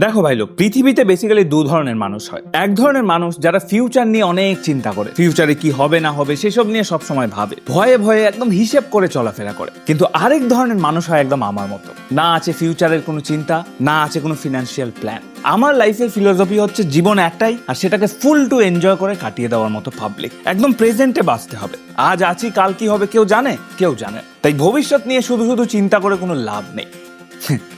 দেখো ভাই লোক, পৃথিবীতে বেসিক্যালি দু ধরনের মানুষ হয়। এক ধরনের মানুষ যারা ফিউচার নিয়ে অনেক চিন্তা করে। ফিউচারে কি হবে, না হবে, সেসব নিয়ে সব সময় ভাবে। ভয়ে ভয়ে একদম হিসেব করে চলাফেরা করে। কিন্তু আরেক ধরনের মানুষ হয় একদম আমার মতো। না আছে ফিউচারের কোনো চিন্তা, না আছে কোনো ফিনান্সিয়াল প্ল্যান আমার লাইফের ফিলোসফি হচ্ছে জীবন একটাই, আর সেটাকে ফুল টু এনজয় করে কাটিয়ে দেওয়ার মতো পাবলিক একদম প্রেজেন্টে বাঁচতে হবে। আজ আছি, কাল কি হবে, কেউ জানে কেউ জানে তাই ভবিষ্যৎ নিয়ে শুধু শুধু চিন্তা করে কোনো লাভ নেই।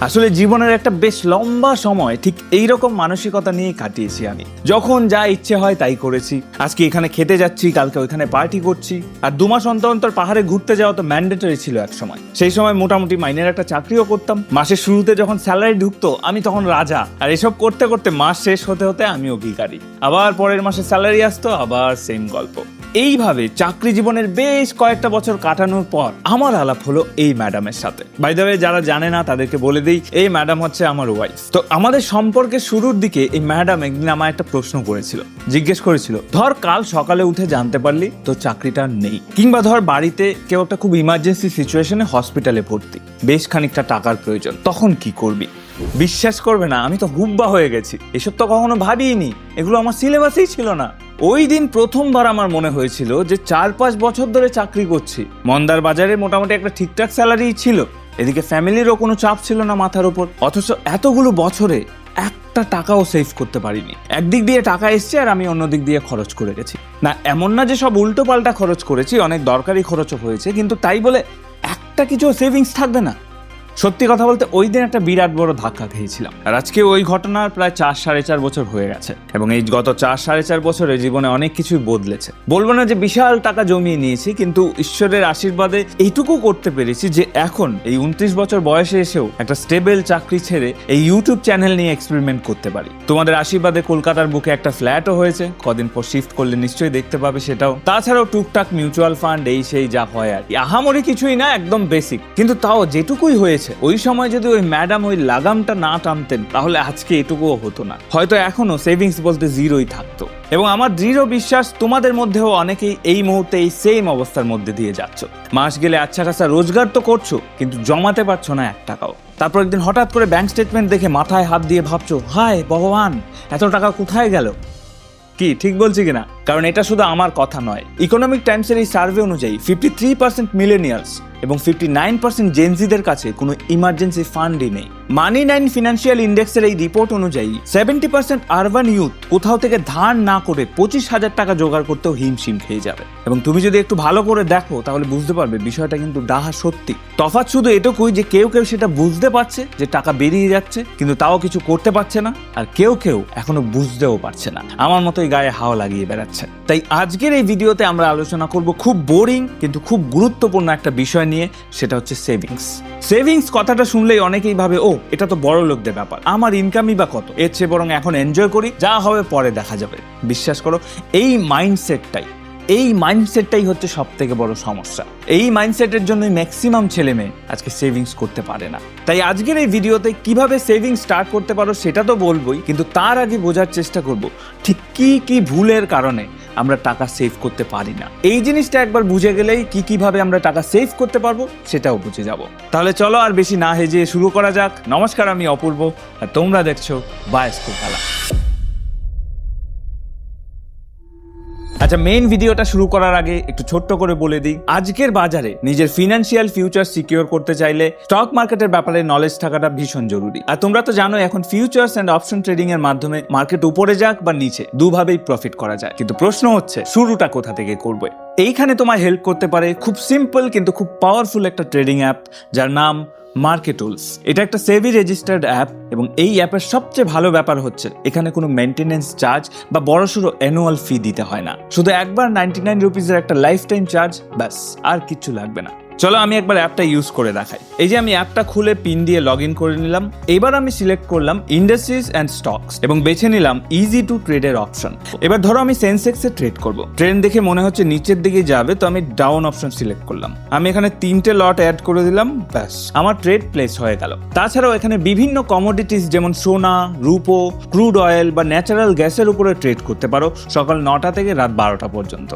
আসলে জীবনের একটা বেশ লম্বা সময় ঠিক এই রকম মানসিকতা নিয়ে কাটিয়েছি আমি। যখন যা ইচ্ছে হয় তাই করেছি। আজকে এখানে খেতে যাচ্ছি, কালকে ওইখানে পার্টি করছি। আর দু মাস অন্তর অন্তর পাহাড়ে ঘুরতে যাওয়া তো ম্যান্ডেটরি ছিল এক সময়। সেই সময় মোটামুটি মাইনের একটা চাকরিও করতাম। মাসের শুরুতে যখন স্যালারি ঢুকতো, আমি তখন রাজা। আর এসব করতে করতে মাস শেষ হতে হতে আমিও ভিখারি। আবার পরের মাসে স্যালারি আসতো, আবার সেম গল্প। এইভাবে চাকরি জীবনের বেশ কয়েকটা বছর কাটানোর পর আমার আলাপ হলো এই ম্যাডামের সাথে। বাই দ্য যারা জানে না, তাদেরকে বলে দিই, এই ম্যাডাম হচ্ছে আমার ওয়াইফ তো আমাদের সম্পর্কের শুরুর দিকে এই ম্যাডাম একদিন আমায় একটা প্রশ্ন করেছিল। জিজ্ঞেস করেছিল, ধর, কাল সকালে উঠে জানতে পারলি তো চাকরিটা নেই। কিংবা ধর, বাড়িতে কেউ একটা খুব ইমার্জেন্সি সিচুয়েশনে হসপিটালে ভর্তি। বেশ খানিকটা টাকার প্রয়োজন। তখন কি করবি? বিশ্বাস করবে না, আমি তো হুব্বা হয়ে গেছি। এসব তো কখনো ভাবিনি এগুলো আমার সিলেবাসেই ছিল না। ওই দিন প্রথমবার আমার মনে হয়েছিল যে চার পাঁচ বছর ধরে চাকরি করছি। মন্দার বাজারে মোটামুটি একটা ঠিকঠাক স্যালারি ছিল। এদিকে ফ্যামিলিরও কোনো চাপ ছিল না মাথার উপর। অথচ এতগুলো বছরে একটা টাকাও সেভ করতে পারিনি। একদিক দিয়ে টাকা এসছে আর আমি অন্য দিক দিয়ে খরচ করে গেছি। না, এমন না যে সব উল্টো পাল্টা খরচ করেছি, অনেক দরকারি খরচও হয়েছে, কিন্তু তাই বলে একটা কিছু সেভিংস থাকবে না। সত্যি কথা বলতে ওই দিন একটা বিরাট বড় ধাক্কা খেয়েছিলাম। আর আজকে ওই ঘটনার প্রায় চার সাড়ে চার বছর হয়ে গেছে। এবং এই গত চার সাড়ে চার বছরে জীবনে অনেক কিছুই বদলেছে। বলব না যে বিশাল টাকা জমিয়ে নিয়েছি, কিন্তু ঈশ্বরের আশীর্বাদে এইটুকু করতে পেরেছি যে এখন এই উনত্রিশ বছর বয়সে এসেও একটা স্টেবল চাকরি ছেড়ে এই ইউটিউব চ্যানেল নিয়ে এক্সপেরিমেন্ট করতে পারি। তোমাদের আশীর্বাদে কলকাতার বুকে একটা ফ্ল্যাটও হয়েছে। কদিন পর শিফট করলে নিশ্চয়ই দেখতে পাবে সেটাও। তাছাড়াও টুকটাক মিউচুয়াল ফান্ড এই সেই যা হয় আর। আহামরি কিছুই না, একদম বেসিক কিন্তু তাও যেটুকুই হয়েছে ওই সময় যদি ওই ম্যাডাম ওই লাগামটা না টানতেন, তাহলে আজকে এটুকুও হতো না। হয়তো এখনও সেভিংস বলতে জিরোই থাকতো। এবং আমার দৃঢ় বিশ্বাস, তোমাদের মধ্যেও অনেকেই এই মুহূর্তে এই সেম অবস্থার মধ্যে দিয়ে যাচ্ছ। মাস গেলে আচ্ছা খাসা রোজগার তো করছ, কিন্তু জমাতে পারছ না এক টাকাও। তারপর একদিন হঠাৎ করে ব্যাংক স্টেটমেন্ট দেখে মাথায় হাত দিয়ে ভাবছ, হায়, ভগবান, এত টাকা কোথায় গেল? কি, ঠিক বলছি কিনা? কারণ এটা শুধু আমার কথা নয়। ইকোনমিক টাইমসের এই সার্ভে অনুযায়ী ফিফটি থ্রি পার্সেন্ট মিলেনিয়ালস এবং ফিফটি নাইন পার্সেন্ট জেনজিদের কাছে কোনো ইমার্জেন্সি ফান্ডই নেই। মানি নাইন ফিনান্সিয়াল ইন্ডেক্সের এই রিপোর্ট অনুযায়ী সেভেন্টি পার্সেন্ট আরবান ইউথ কোথাও থেকে ধার না করে পঁচিশ হাজার টাকা জোগাড় করতেও হিমশিম খেয়ে যাবে। এবং তুমি যদি একটু ভালো করে দেখো, তাহলে বুঝতে পারবে বিষয়টা কিন্তু ডাহা সত্যি। তফাৎ শুধু এটুকুই যে কেউ কেউ সেটা বুঝতে পারছে যে টাকা বেরিয়ে যাচ্ছে, কিন্তু তাও কিছু করতে পারছে না, আর কেউ কেউ এখনও বুঝতেও পারছে না। আমার মতোই গায়ে হাওয়া লাগিয়ে বেড়াচ্ছে। তাই আজকের এই ভিডিওতে আমরা আলোচনা করব খুব বোরিং কিন্তু খুব গুরুত্বপূর্ণ একটা বিষয় নিয়ে, সেটা হচ্ছে সেভিংস সেভিংস কথাটা শুনলেই অনেকেই ভাবে ও এটা তো বড় লোকদের ব্যাপার। আমার ইনকামই বা কত? এর চেয়ে বরং এখন এনজয় করি, যা হবে পরে দেখা যাবে। বিশ্বাস করো, এই মাইন্ডসেটটাই এই মাইন্ডসেটটাই হচ্ছে সব থেকে বড় সমস্যা। এই মাইন্ডসেটের জন্য ম্যাক্সিমাম ছেলে মেয়ে আজকে সেভিংস করতে পারে না। তাই আজকের এই ভিডিওতে কীভাবে সেভিংস স্টার্ট করতে পারো সেটা তো বলবোই, কিন্তু তার আগে বোঝার চেষ্টা করব, ঠিক কি কি ভুলের কারণে আমরা টাকা সেভ করতে পারি না। এই জিনিসটা একবার বুঝে গেলেই কি কীভাবে আমরা টাকা সেভ করতে পারব সেটাও বুঝে যাব। তাহলে চলো আর বেশি না হেজে শুরু করা যাক। নমস্কার, আমি অপূর্ব, আর তোমরা দেখছ বায়স্কো খেলা আচ্ছা মেইন ভিডিওটা শুরু করার আগে একটু ছোট্ট করে বলে দিই। আজকের বাজারে নিজের ফিনান্সিয়াল ফিউচার সিকিউর করতে চাইলে স্টক মার্কেটের ব্যাপারে নলেজ থাকাটা ভীষণ জরুরি। আর তোমরা তো জানো এখন ফিউচার্স অ্যান্ড অপশন ট্রেডিং এর মাধ্যমে মার্কেট উপরে যাক বা নিচে, দুভাবেই প্রফিট করা যায়। কিন্তু প্রশ্ন হচ্ছে, শুরুটা কোথা থেকে করবে? এইখানে তোমায় হেল্প করতে পারে খুব সিম্পল কিন্তু খুব পাওয়ারফুল একটা ট্রেডিং অ্যাপ যার নাম মার্কেটুলস এটা একটা সেভি রেজিস্টার্ড অ্যাপ এবং এই অ্যাপের সবচেয়ে ভালো ব্যাপার হচ্ছে, এখানে কোনো মেনটেনেন্স চার্জ বা বড়সড় অ্যানুয়াল ফি দিতে হয় না। শুধু একবার নাইনটি নাইন রুপিসের একটা লাইফ টাইম চার্জ ব্যাস, আর কিচ্ছু লাগবে না। চলো আমি একবার অ্যাপটা ইউজ করে দেখাই। এই যে আমি অ্যাপটা খুলে পিন দিয়ে লগ ইন করে নিলাম। এবার আমি সিলেক্ট করলাম ইন্ডাস্ট্রিজ অ্যান্ড স্টকস এবং বেছে নিলাম ইজি টু ট্রেডের অপশন এবার ধরো আমি সেন্সেক্সে ট্রেড করব। ট্রেন দেখে মনে হচ্ছে নিচের দিকে যাবে, তো আমি ডাউন অপশন সিলেক্ট করলাম। আমি এখানে তিনটে লট অ্যাড করে দিলাম, ব্যাস। আমার ট্রেড প্লেস হয়ে গেল। তাছাড়াও এখানে বিভিন্ন কমোডিটিস যেমন সোনা, রূপো ক্রুড অয়েল বা ন্যাচারাল গ্যাসের উপরে ট্রেড করতে পারো সকাল নটা থেকে রাত বারোটা পর্যন্ত।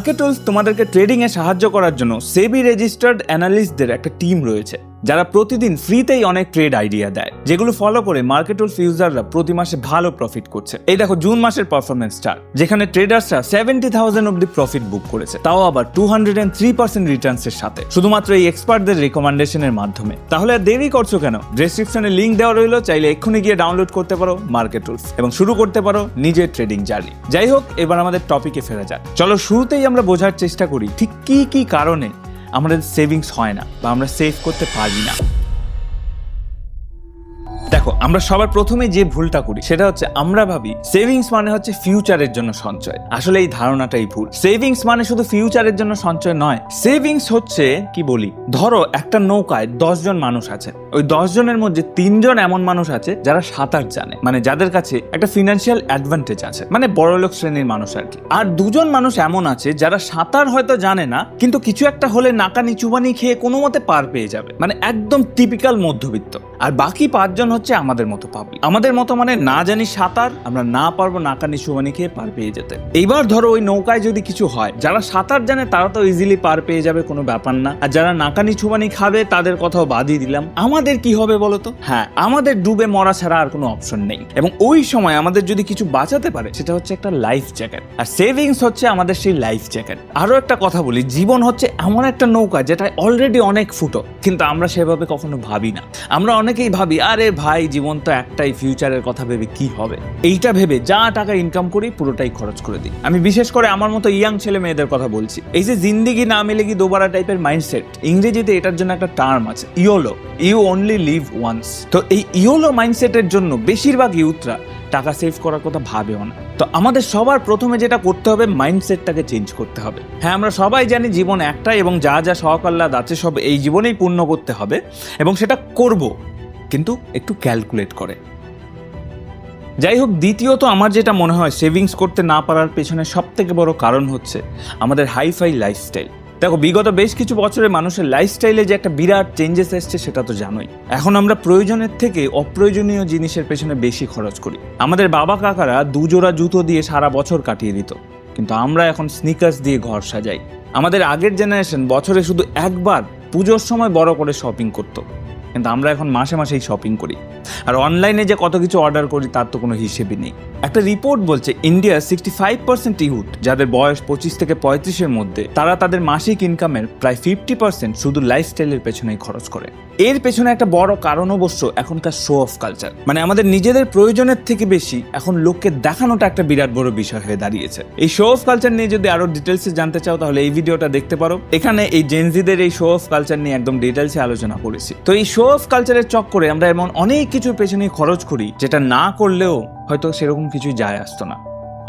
তোমাদেরকে ট্রেডিং এ সাহায্য করার জন্য সেবি রেজিস্টার্ড অ্যানালিস্টদের একটা টিম রয়েছে, যারা প্রতিদিন ফ্রিতেই অনেক ট্রেড আইডিয়া দেয়, যেগুলো ফলো করে মার্কেটুল ফিউজাররা প্রতি মাসে ভালো প্রফিট করছে। এই দেখো, জুন মাসের পারফরমেন্স স্টার যেখানে ট্রেডার্সরা সেভেন্টি থাউজেন্ড অব্দি প্রফিট বুক করেছে, তাও আবার two hundred and three percent returns এর সাথে, শুধুমাত্র এই এক্সপার্টদের রেকমেন্ডেশনের মাধ্যমে। তাহলে আর দেরি করছ কেন? ডেসক্রিপশনে লিঙ্ক দেওয়া রইল, চাইলে এক্ষুনি গিয়ে ডাউনলোড করতে পারো মার্কেটুলস এবং শুরু করতে পারো নিজের ট্রেডিং জার্নি যাই হোক, এবার আমাদের টপিকে ফেরা যাক। চলো, শুরুতেই আমরা বোঝার চেষ্টা করি, ঠিক কি কি কারণে আমাদের সেভিংস হয় না বা আমরা সেভ করতে পারি না। দেখো, আমরা সবার প্রথমে যে ভুলটা করি, সেটা হচ্ছে আমরা ভাবি সেভিংস মানে হচ্ছে ফিউচারের জন্য সঞ্চয়। আসলে এই ধারণাটাই ভুল। সেভিংস মানে শুধু ফিউচারের জন্য সঞ্চয় নয় সেভিংস হচ্ছে, কি বলি, ধরো একটা নৌকায় জন মানুষ আছে। ওই জনের মধ্যে তিনজন এমন মানুষ আছে, যারা সাঁতার জানে। মানে যাদের কাছে একটা ফিনান্সিয়াল অ্যাডভান্টেজ আছে মানে বড়লোক শ্রেণির মানুষ আর কি। আর দুজন মানুষ এমন আছে, যারা সাঁতার হয়তো জানে না, কিন্তু কিছু একটা হলে নাকানি চুবানি খেয়ে কোনো মতে পার পেয়ে যাবে। মানে একদম টিপিক্যাল মধ্যবিত্ত। আর বাকি পাঁচজন হচ্ছে আমাদের মতো পাবলিক। আমাদের মতো মানে না জানি সাঁতার, আমরা না পারব নাকানি চুবানি খেয়ে পার পেয়ে যেতে। এইবার ধরো ওই নৌকায় যদি কিছু হয়, যারা সাঁতার জানে তারা তো ইজিলি পার পেয়ে যাবে, কোনো ব্যাপার না। আর যারা নাকানি চুবানি খাবে, তাদের কথাও বাদই দিলাম। আমাদের কি হবে বলতো হ্যাঁ আমাদের ডুবে মরা ছাড়া আর কোনো অপশন নেই। এবং ওই সময় আমাদের যদি কিছু বাঁচাতে পারে, সেটা হচ্ছে একটা লাইফ জ্যাকেট আর সেভিংস হচ্ছে আমাদের সেই লাইফ জ্যাকেট আরও একটা কথা বলি, জীবন হচ্ছে এমন একটা নৌকা যেটা অলরেডি অনেক ফুটো, কিন্তু আমরা সেভাবে কখনো ভাবি না। আমরা অনেকেই ভাবি, আরে ভাই জীবন তো একটাই ফিউচারের কথা ভেবে কি হবে? এইটা ভেবে যা টাকা ইনকাম করি পুরোটাই খরচ করে দিই। আমি বিশেষ করে আমার মতো ইয়াং ছেলে মেয়েদের কথা বলছি। এই যে জিন্দিগি না মিলে কি দোবারা টাইপের মাইন্ডসেট ইংরেজিতে এটার জন্য একটা টার্ম আছে YOLO you only live once তো এই ইওলো মাইন্ডসেটের জন্য বেশিরভাগ ইউথরা টাকা সেভ করার কথা ভাবেও না। তো আমাদের সবার প্রথমে যেটা করতে হবে মাইন্ডসেটটাকে চেঞ্জ করতে হবে। হ্যাঁ আমরা সবাই জানি জীবন একটাই এবং যা যা শখ আছে সব এই জীবনেই পূর্ণ করতে হবে এবং সেটা করব। কিন্তু একটু ক্যালকুলেট করে। যাই হোক দ্বিতীয়ত আমার যেটা মনে হয় সেভিংস করতে না পারার পেছনে সব থেকে বড় কারণ হচ্ছে আমাদের হাইফাই লাইফস্টাইল দেখো, বিগত বেশ কিছু বছরে মানুষের লাইফস্টাইলে যে একটা বিরাট চেঞ্জেস এসছে, সেটা তো জানোই। এখন আমরা প্রয়োজনের থেকে অপ্রয়োজনীয় জিনিসের পেছনে বেশি খরচ করি। আমাদের বাবা কাকারা দুজোড়া জুতো দিয়ে সারা বছর কাটিয়ে দিত। কিন্তু আমরা এখন স্নিকার্স দিয়ে ঘর সাজাই। আমাদের আগের জেনারেশন বছরে শুধু একবার পুজোর সময় বড় করে শপিং করতো। কিন্তু আমরা এখন মাসে মাসেই শপিং করি। আর অনলাইনে যে কত কিছু অর্ডার করি, তার তো কোনো হিসেবই নেই। একটা রিপোর্ট বলছে India sixty five percent youth যাদের বয়স পঁচিশ থেকে পঁয়ত্রিশের মধ্যে, তারা তাদের মাসিক ইনকামের প্রায় ফিফটি পার্সেন্ট শুধু লাইফস্টাইলের পেছনেই খরচ করে। এর পেছনে একটা বড় কারণ অবশ্য এখনকার শো অফ কালচার মানে আমাদের নিজেদের প্রয়োজনের থেকে বেশি এখন লোককে দেখানোটা একটা বিরাট বড় বিষয় হয়ে দাঁড়িয়েছে। এই শো অফ কালচার নিয়ে যদি আরও ডিটেলসে জানতে চাও, তাহলে এই ভিডিওটা দেখতে পারো। এখানে এই জেনজিদের এই শো অফ কালচার নিয়ে একদম ডিটেলসে আলোচনা করেছি। তো এই শো অফ কালচারের চক্করে আমরা এমন অনেক কিছুর পেছনে খরচ করি, যেটা না করলেও হয়তো সেরকম কিছুই যায় আসতো না।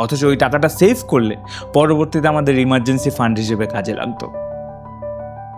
অথচ ওই টাকাটা সেভ করলে পরবর্তীতে আমাদের ইমার্জেন্সি ফান্ড হিসেবে কাজে লাগতো।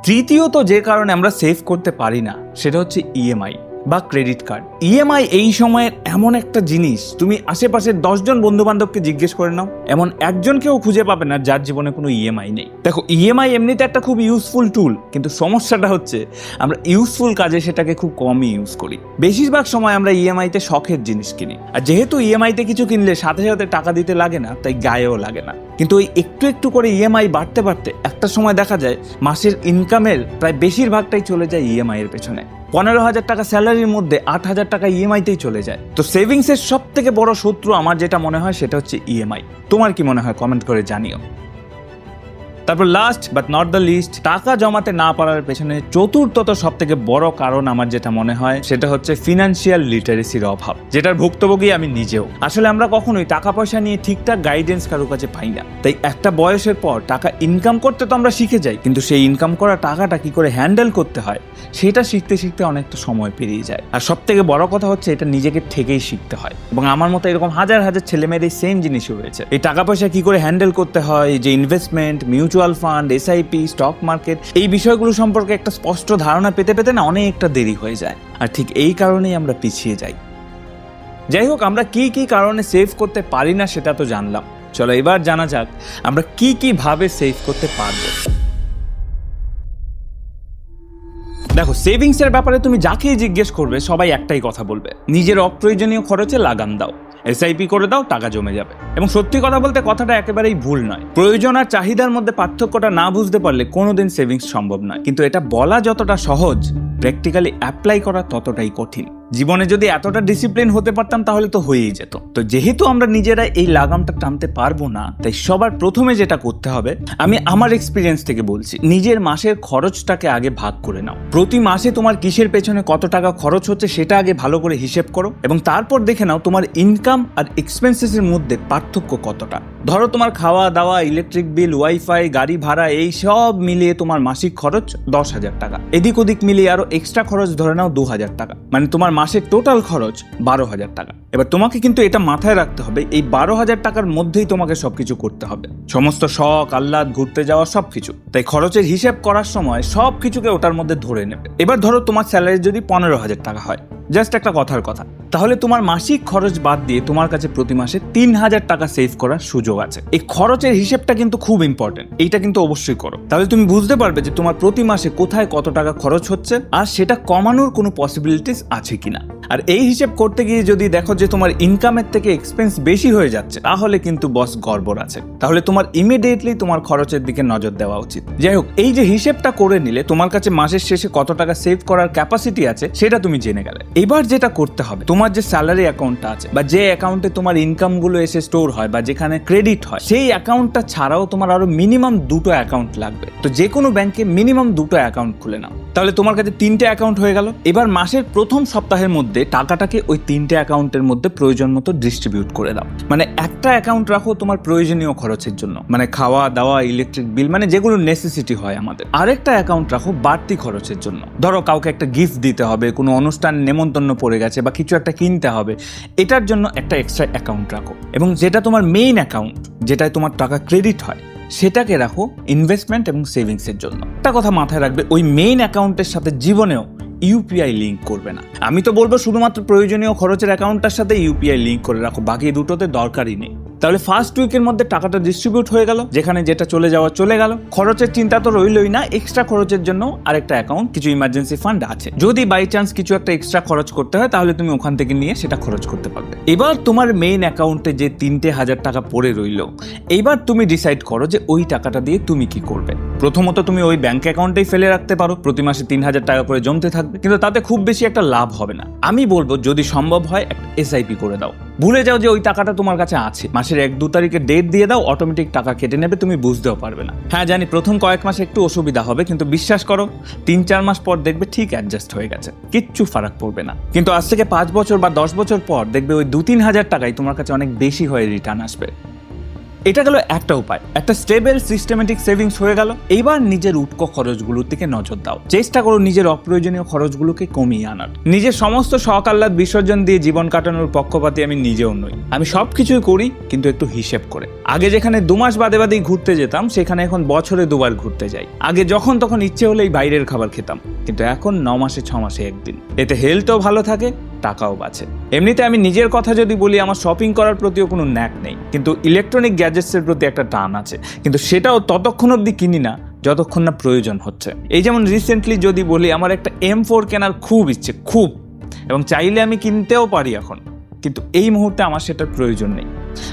তৃতীয়ত যে কারণে আমরা সেভ করতে পারি না, সেটা হচ্ছে ইএমআই বা ক্রেডিট কার্ড ইএমআই এই সময়ের এমন একটা জিনিস, তুমি আশেপাশের দশজন বন্ধু বান্ধবকে জিজ্ঞেস করে নাও। এমন একজনকেও খুঁজে পাবে না যার জীবনে কোনো ইএমআই নেই। দেখো ইএমআই এমনিতে একটা খুব ইউজফুল টুল কিন্তু সমস্যাটা হচ্ছে আমরা ইউজফুল কাজে সেটাকে খুব কমই ইউজ করি। বেশিরভাগ সময় আমরা ইএমআইতে শখের জিনিস কিনি। আর যেহেতু ইএমআইতে কিছু কিনলে সাথে সাথে টাকা দিতে লাগে না, তাই গায়েও লাগে না। কিন্তু ওই একটু একটু করে ইএমআই বাড়তে বাড়তে একটা সময় দেখা যায়, মাসের ইনকামের প্রায় বেশিরভাগটাই চলে যায় ইএমআই এর পেছনে। পনেরো হাজার টাকা স্যালারির মধ্যে আট হাজার টাকা ইএমআইতেই চলে যায়। তো সেভিংসের সব থেকে বড় শত্রু আমার যেটা মনে হয় সেটা হচ্ছে ইএমআই তোমার কি মনে হয়? কমেন্ট করে জানিও। তারপর last but not the least টাকা জমাতে না পারার পেছনে চতুর্থত সব থেকে বড় কারণ আমার যেটা মনে হয়, সেটা হচ্ছে ফিনান্সিয়াল লিটারেসির অভাব, যেটার ভুক্তভোগী আমি নিজেও। আসলে আমরা কখনোই টাকা পয়সা নিয়ে ঠিকঠাক গাইডেন্স কারও কাছে পাই না। তাই একটা বয়সের পর টাকা ইনকাম করতে তো আমরা শিখে যাই, কিন্তু সেই ইনকাম করা টাকাটা কি করে হ্যান্ডেল করতে হয়, সেটা শিখতে শিখতে অনেকটা সময় পেরিয়ে যায়। আর সব থেকে বড় কথা হচ্ছে, এটা নিজেকে থেকেই শিখতে হয়। এবং আমার মতো এরকম হাজার হাজার ছেলেমেয়ের এই সেম জিনিসই হয়েছে এই টাকা পয়সা কি করে হ্যান্ডেল করতে হয়, যে investment mutual fund SIP stock market এই বিষয়গুলো সম্পর্কে একটা স্পষ্ট ধারণা পেতে পেতে না অনেকটা দেরি হয়ে যায়। আর ঠিক এই কারণেই আমরা পিছিয়ে যাই। যাই হোক, আমরা কি কি কারণে সেভ করতে পারি না সেটা তো জানলাম। চলো এবার জানা যাক, আমরা কি কি ভাবে সেভ করতে পারব। দেখো সেভিংসের ব্যাপারে তুমি যাকেই জিজ্ঞেস করবে, সবাই একটাই কথা বলবে। নিজের অপ্রয়োজনীয় খরচে লাগান দাও। এসআইপি করে দাও, টাকা জমে যাবে। এবং সত্যি কথা বলতে কথাটা একেবারেই ভুল নয়। প্রয়োজন আর চাহিদার মধ্যে পার্থক্যটা না বুঝতে পারলে কোনোদিন সেভিংস সম্ভব নয়। কিন্তু এটা বলা যতটা সহজ প্র্যাকটিক্যালি অ্যাপ্লাই করা ততটাই কঠিন। জীবনে যদি এতটা ডিসিপ্লিন হতে পারতাম, তাহলে তো হয়েই যেত। তো যেহেতু আমরা নিজেরা এই লাগামটা টানতে পারব না, তাই সবার প্রথমে যেটা করতে হবে, আমি আমার এক্সপিরিয়েন্স থেকে বলছি, নিজের মাসের খরচটাকে আগে ভাগ করে নাও। প্রতি মাসে তোমার কিসের পেছনে কত টাকা খরচ হচ্ছে, সেটা আগে ভালো করে হিসেব করো এবং তারপর দেখে নাও তোমার ইনকাম আর এক্সপেন্সেসের মধ্যে পার্থক্য কতটা। ধরো তোমার খাওয়া দাওয়া ইলেকট্রিক বিল ওয়াইফাই গাড়ি ভাড়া, এই সব মিলিয়ে তোমার মাসিক খরচ দশ হাজার টাকা। এদিক ওদিক মিলিয়ে আরও এক্সট্রা খরচ ধরে নাও দু হাজার টাকা। মানে তোমার মাসের টোটাল খরচ বারো হাজার টাকা। এবার তোমাকে কিন্তু এটা মাথায় রাখতে হবে, এই বারো হাজার টাকার মধ্যেই তোমাকে সবকিছু করতে হবে। সমস্ত শখ, আহ্লাদ, ঘুরতে যাওয়া, সবকিছু। তাই খরচের হিসেব করার সময় সবকিছুকে ওটার মধ্যে ধরে নেবে। এবার ধরো তোমার স্যালারি যদি পনেরো হাজার টাকা হয় জাস্ট একটা কথার কথা। তাহলে তোমার মাসিক খরচ বাদ দিয়ে তোমার কাছে প্রতি মাসে তিন হাজার টাকা সেভ করার সুযোগ আছে। এই খরচের হিসেবটা কিন্তু খুব ইম্পর্টেন্ট এইটা কিন্তু অবশ্যই করো। তাহলে তুমি বুঝতে পারবে যে তোমার প্রতি মাসে কোথায় কত টাকা খরচ হচ্ছে, আর সেটা কমানোর কোনো পসিবিলিটিস আছে কিনা আর এই হিসেব করতে গিয়ে যদি দেখো যে তোমার ইনকামের থেকে এক্সপেন্স বেশি হয়ে যাচ্ছে, তাহলে কিন্তু বস গড়বড় আছে। তাহলে তোমার ইমিডিয়েটলি তোমার খরচের দিকে নজর দেওয়া উচিত। যাই হোক, এই যে হিসেবটা করে নিলে তোমার কাছে মাসের শেষে কত টাকা সেভ করার ক্যাপাসিটি আছে, সেটা তুমি জেনে গেলে। এবার যেটা করতে হবে, তোমার যে স্যালারি অ্যাকাউন্টটা আছে, বা যে অ্যাকাউন্টে তোমার ইনকামগুলো এসে স্টোর হয়, বা যেখানে ক্রেডিট হয়, সেই অ্যাকাউন্টটা ছাড়াও তোমার আরও মিনিমাম দুটো অ্যাকাউন্ট লাগবে। তো যে কোনো ব্যাংকে মিনিমাম দুটো অ্যাকাউন্ট খুলে নাও। তাহলে তোমার কাছে তিনটে অ্যাকাউন্ট হয়ে গেল। এবার মাসের প্রথম সপ্তাহের মধ্যে টাকাটাকে ওই তিনটে অ্যাকাউন্টের মধ্যে প্রয়োজন মতো ডিস্ট্রিবিউট করে দাও। মানে একটা অ্যাকাউন্ট রাখো তোমার প্রয়োজনীয় খরচের জন্য। মানে খাওয়া, দাওয়া ইলেকট্রিক বিল মানে যেগুলো নেসেসিটি হয় আমাদের। আরেকটা অ্যাকাউন্ট রাখো বাড়তি খরচের জন্য। ধরো কাউকে একটা গিফট দিতে হবে, কোনো অনুষ্ঠান নেমন্তন্ন পড়ে গেছে বা কিছু একটা কিনতে হবে, এটার জন্য একটা এক্সট্রা অ্যাকাউন্ট রাখো। এবং যেটা তোমার মেইন অ্যাকাউন্ট, যেটায় তোমার টাকা ক্রেডিট হয়, সেটাকে রাখো ইনভেস্টমেন্ট এবং সেভিংসের জন্য। একটা কথা মাথায় রাখবে, ওই মেইন অ্যাকাউন্টের সাথে জীবনেও ইউপিআই লিঙ্ক করবে না। আমি তো বলব শুধুমাত্র প্রয়োজনীয় খরচের অ্যাকাউন্টটার সাথে ইউপিআই লিঙ্ক করে রাখো, বাকি দুটোতে দরকারই নেই। তাহলে ফার্স্ট উইকের মধ্যে টাকাটা ডিস্ট্রিবিউট হয়ে গেল, যেখানে যেটা চলে যাওয়া চলে গেল। খরচের চিন্তা তো রইলই না এক্সট্রা খরচের জন্য আরেকটা অ্যাকাউন্ট কিছু ইমার্জেন্সি ফান্ড আছে। যদি বাই চান্স কিছু একটা এক্সট্রা খরচ করতে হয়, তাহলে তুমি ওখান থেকে নিয়ে সেটা খরচ করতে পারবে। এবার তোমার মেইন অ্যাকাউন্টে যে তিনটে হাজার টাকা পড়ে রইল এইবার তুমি ডিসাইড করো যে ওই টাকাটা দিয়ে তুমি কি করবে। প্রথমত তুমি ওই ব্যাংক অ্যাকাউন্টেই ফেলে রাখতে পারো, প্রতি মাসে তিন হাজার টাকা করে জমতে থাকবে, কিন্তু তাতে খুব বেশি একটা লাভ হবে না। আমি বলব, যদি সম্ভব হয়, একটা এসআইপি করে দাও। ভুলে যাও যে ওই টাকাটা তোমার কাছে আছে মাসের এক দু তারিখে ডেট দিয়ে দাও অটোমেটিক টাকা কেটে নেবে, তুমি বুঝতেও পারবে না। হ্যাঁ জানি প্রথম কয়েক মাসে একটু অসুবিধা হবে, কিন্তু বিশ্বাস করো, তিন চার মাস পর দেখবে ঠিক অ্যাডজাস্ট হয়ে গেছে, কিচ্ছু ফারাক পড়বে না। কিন্তু আজ থেকে পাঁচ বছর বা দশ বছর পর দেখবে ওই দু তিন হাজার টাকাই তোমার কাছে অনেক বেশি হয়ে রিটার্ন আসবে। এটা গেল একটা উপায়। একটা স্টেবল সিস্টেমেটিক সেভিংস হয়ে গেল। এবার নিজের উৎক খরচগুলোর দিকে নজর দাও। চেষ্টা করো নিজের অপ্রয়োজনীয় খরচগুলোকে কমিয়ে আনার। নিজের সমস্ত শখ বিসর্জন দিয়ে জীবন কাটানোর পক্ষপাতি আমি নিজেও নই। আমি সব কিছুই করি, কিন্তু একটু হিসেব করে। আগে যেখানে দু মাস বাদে বাদেই ঘুরতে যেতাম, সেখানে এখন বছরে দুবার ঘুরতে যাই। আগে যখন তখন ইচ্ছে হলেই বাইরের খাবার খেতাম। কিন্তু এখন ন মাসে, ছ মাসে একদিন। এতে হেলথও ভালো থাকে, টাকাও বাঁচে। এমনিতে আমি নিজের কথা যদি বলি, আমার শপিং করার প্রতিও কোনো ন্যাক নেই। কিন্তু ইলেকট্রনিক গ্যাজেটসের প্রতি একটা টান আছে। কিন্তু সেটাও ততক্ষণ অবধি কিনি না, যতক্ষণ না প্রয়োজন হচ্ছে। এই যেমন রিসেন্টলি যদি বলি, আমার একটা এম ফোর কেনার খুব ইচ্ছে, খুব। এবং চাইলে আমি কিনতেও পারি এখন। কিন্তু এই মুহূর্তে আমার সেটার প্রয়োজন নেই।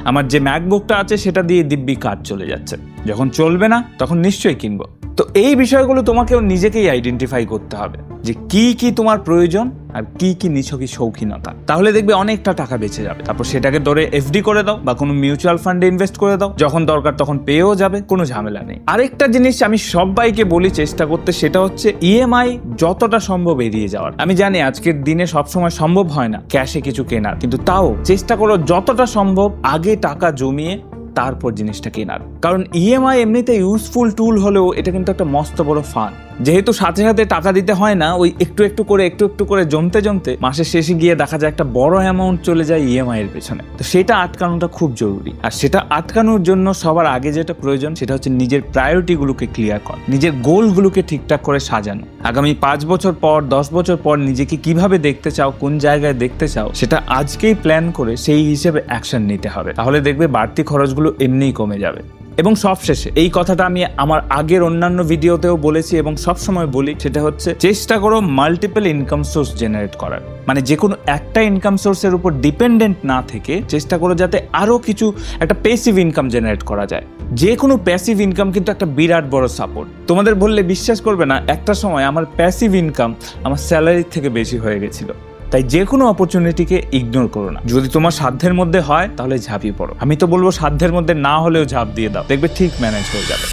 আমার যে ম্যাকবুকটা আছে, সেটা দিয়ে দিব্যি কাজ চলে যাচ্ছে। যখন চলবে না, তখন নিশ্চয়ই কিনবো। তো এই বিষয়গুলো তোমাকেও নিজেকেই আইডেন্টিফাই করতে হবে যে কি কি তোমার প্রয়োজন আর কি কি নিছকি শৌখিনতা। তাহলে দেখবে অনেকটা টাকা বেঁচে যাবে। তারপর সেটাকে ধরে এফডি করে দাও বা কোনো মিউচুয়াল ফান্ডে ইনভেস্ট করে দাও। যখন দরকার তখন পেয়েও যাবে, কোনো ঝামেলা নেই। আরেকটা জিনিস আমি সবাইকে বলি চেষ্টা করতে, সেটা হচ্ছে ইএমআই যতটা সম্ভব এড়িয়ে যাওয়ার। আমি জানি আজকের দিনে সবসময় সম্ভব হয় না ক্যাশে কিছু কেনার। কিন্তু তাও চেষ্টা করো যতটা সম্ভব আগে টাকা জমিয়ে তারপর জিনিসটা কেনার। কারণ ইএমআই এমনিতে ইউজফুল টুল হলেও এটা কিন্তু একটা মস্ত বড় ফান যেহেতু সাথে সাথে টাকা দিতে হয় না, ওই একটু একটু করে, একটু একটু করে জমতে জমতে মাসের শেষে গিয়ে দেখা যায় একটা বড় অ্যামাউন্ট চলে যায় ইএমআই এর পেছনে। তো সেটা আটকানোটা খুব জরুরি। আর সেটা আটকানোর জন্য সবার আগে যেটা প্রয়োজন, সেটা হচ্ছে নিজের প্রায়োরিটিগুলোকে ক্লিয়ার করা, নিজের গোলগুলোকে ঠিকঠাক করে সাজানো। আগামী পাঁচ বছর পর, দশ বছর পর নিজেকে কীভাবে দেখতে চাও, কোন জায়গায় দেখতে চাও, সেটা আজকেই প্ল্যান করে সেই হিসেবে অ্যাকশন নিতে হবে। তাহলে দেখবে বাড়তি খরচগুলো এমনিই কমে যাবে। এবং সবশেষে এই কথাটা আমি আমার আগের অন্যান্য ভিডিওতেও বলেছি এবং সবসময় বলি, সেটা হচ্ছে চেষ্টা করো মাল্টিপল ইনকাম সোর্স জেনারেট করার। মানে যে কোনো একটা ইনকাম সোর্সের উপর ডিপেন্ডেন্ট না থেকে চেষ্টা করো যাতে আরও কিছু একটা পেসিভ ইনকাম জেনারেট করা যায়। যে কোনো প্যাসিভ ইনকাম কিন্তু একটা বিরাট বড় সাপোর্ট তোমাদের বললে বিশ্বাস করবে না, একটা সময় আমার প্যাসিভ ইনকাম আমার স্যালারির থেকে বেশি হয়ে গেছিল। তাই যে কোনো অপরচুনিটিকে ইগনোর করো না। যদি তোমার সাধ্যের মধ্যে হয়, তাহলে ঝাঁপিয়ে পড়ো। আমি তো বলব সাধ্যের মধ্যে না হলেও ঝাঁপ দিয়ে দাও। দেখবে ঠিক ম্যানেজ হয়ে যাবে।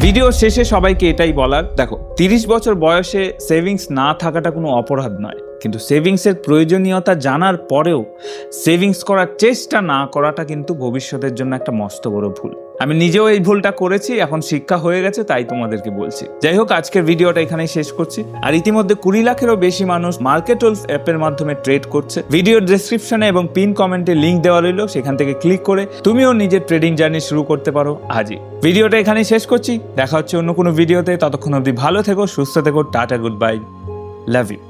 ভিডিও শেষে সবাইকে এটাই বলার। দেখো, তিরিশ বছর বয়সে সেভিংস না থাকাটা কোনো অপরাধ নয়। কিন্তু সেভিংসের প্রয়োজনীয়তা জানার পরেও সেভিংস করার চেষ্টা না করাটা কিন্তু ভবিষ্যতের জন্য একটা মস্ত বড় ভুল। আমি নিজেও এই ভুলটা করেছি, এখন শিক্ষা হয়ে গেছে, তাই তোমাদেরকে বলছি। যাই হোক আজকের ভিডিওটা এখানেই শেষ করছি। আর ইতিমধ্যে কুড়ি লাখেরও বেশি মানুষ মার্কেট অ্যাপের মাধ্যমে ট্রেড করছে। ভিডিওর ডেসক্রিপশনে এবং পিন কমেন্টে লিঙ্ক দেওয়া রইল, সেখান থেকে ক্লিক করে তুমিও নিজের ট্রেডিং জার্নি শুরু করতে পারো আজই। ভিডিওটা এখানেই শেষ করছি। দেখা হচ্ছে অন্য কোনো ভিডিওতে। ততক্ষণ অবধি ভালো থেকো, সুস্থ থেকো, tata good bye love you